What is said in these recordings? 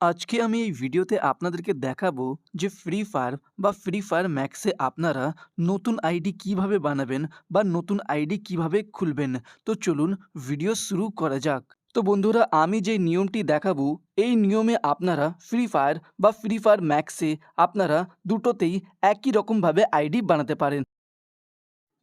আজকে আমি এই ভিডিওতে আপনাদেরকে দেখাবো যে ফ্রি ফায়ার বা ফ্রি ফায়ার ম্যাক্সে আপনারা নতুন আইডি কীভাবে বানাবেন বা নতুন আইডি কীভাবে খুলবেন। তো চলুন ভিডিও শুরু করা যাক। তো বন্ধুরা, আমি যে নিয়মটি দেখাবো, এই নিয়মে আপনারা ফ্রি ফায়ার বা ফ্রি ফায়ার ম্যাক্সে আপনারা দুটোতেই একই রকমভাবে আইডি বানাতে পারেন।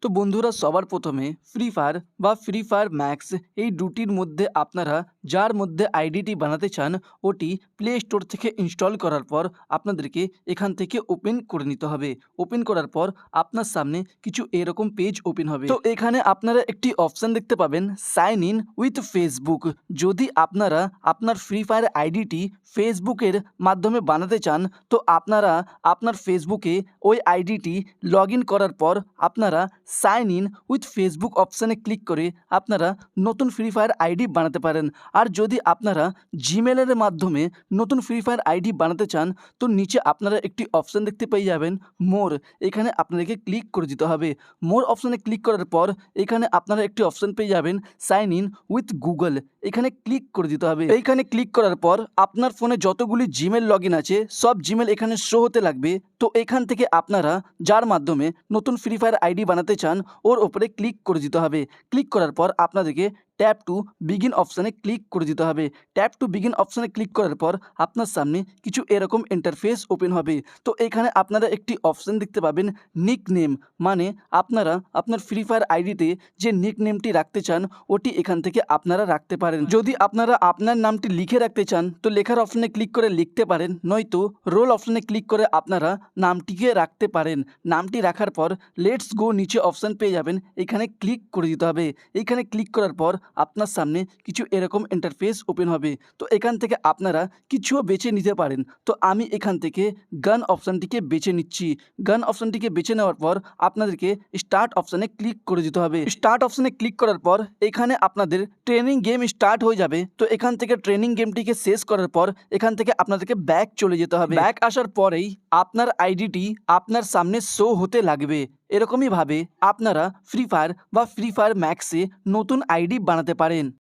তো বন্ধুরা, সবার প্রথমে ফ্রি ফায়ার বা ফ্রি ফায়ার ম্যাক্স এই দুটির মধ্যে আপনারা যার মধ্যে আইডিটি বানাতে চান, ওটি প্লে স্টোর থেকে ইনস্টল করার পর আপনাদেরকে এখান থেকে ওপেন করে নিতে হবে। ওপেন করার পর আপনার সামনে কিছু এরকম পেজ ওপেন হবে। তো এখানে আপনারা একটি অপশান দেখতে পাবেন সাইন ইন উইথ ফেসবুক যদি আপনারা আপনার ফ্রি ফায়ার আইডিটি ফেসবুকের মাধ্যমে বানাতে চান, তো আপনারা আপনার ফেসবুকে ওই আইডিটি লগ করার পর আপনারা সাইন ইন উইথ ফেসবুক অপশানে ক্লিক করে আপনারা নতুন ফ্রি ফায়ার আইডি বানাতে পারেন। আর যদি আপনারা জিমেলের মাধ্যমে নতুন ফ্রি ফায়ার আইডি বানাতে চান, তো নিচে আপনারা একটি অপশান দেখতে পেয়ে যাবেন মোর এখানে আপনাদেরকে ক্লিক করে দিতে হবে। মোর অপশানে ক্লিক করার পর এখানে আপনারা একটি অপশান পেয়ে যাবেন সাইন ইন উইথ গুগল এখানে ক্লিক করে দিতে হবে। এইখানে ক্লিক করার পর আপনার ফোনে যতগুলি জিমেল লগ আছে, সব জিমেল এখানে শো হতে লাগবে। তো এখান থেকে আপনারা যার মাধ্যমে নতুন ফ্রি ফায়ার আইডি বানাতে চান ওর ওপরে ক্লিক করে দিতে হবে। ক্লিক করার পর আপনাদেরকে ট্যাপ টু বিগিন অপশানে ক্লিক করে দিতে হবে। ট্যাপ টু বিগিন অপশানে ক্লিক করার পর আপনার সামনে কিছু এরকম ইন্টারফেস ওপেন হবে। তো এখানে আপনারা একটি অপশান দেখতে পাবেন নিক নেম মানে আপনারা আপনার ফ্রি ফায়ার আইডিতে যে নিক নেমটি রাখতে চান, ওটি এখান থেকে আপনারা রাখতে পারেন। যদি আপনারা আপনার নামটি লিখে রাখতে চান, তো লেখার অপশানে ক্লিক করে লিখতে পারেন, নয়তো রোল অপশানে ক্লিক করে আপনারা নামটিকে রাখতে পারেন। নামটি রাখার পর লেটস গো নিচে অপশান পেয়ে যাবেন, এখানে ক্লিক করে দিতে হবে। এখানে ক্লিক করার পর আপনার সামনে কিছু এরকম ইন্টারফেস ওপেন হবে। তো এখান থেকে আপনারা কিছুও বেছে নিতে পারেন। তো আমি এখান থেকে গান অপশানটিকে বেছে নিচ্ছি। গান অপশানটিকে বেছে নেওয়ার পর আপনাদেরকে স্টার্ট অপশানে ক্লিক করে দিতে হবে। স্টার্ট অপশানে ক্লিক করার পর এখানে আপনাদের ট্রেনিং গেম স্টার্ট হয়ে যাবে। তো এখান থেকে ট্রেনিং গেমটিকে শেষ করার পর এখান থেকে আপনাদেরকে ব্যাক চলে যেতে হবে। ব্যাক আসার পরেই আপনার আইডিটি আপনার সামনে শো হতে লাগবে। এরকমই ভাবে আপনারা ফ্রি ফায়ার বা ফ্রি ফায়ার ম্যাক্সে নতুন আইডি বানাতে পারেন।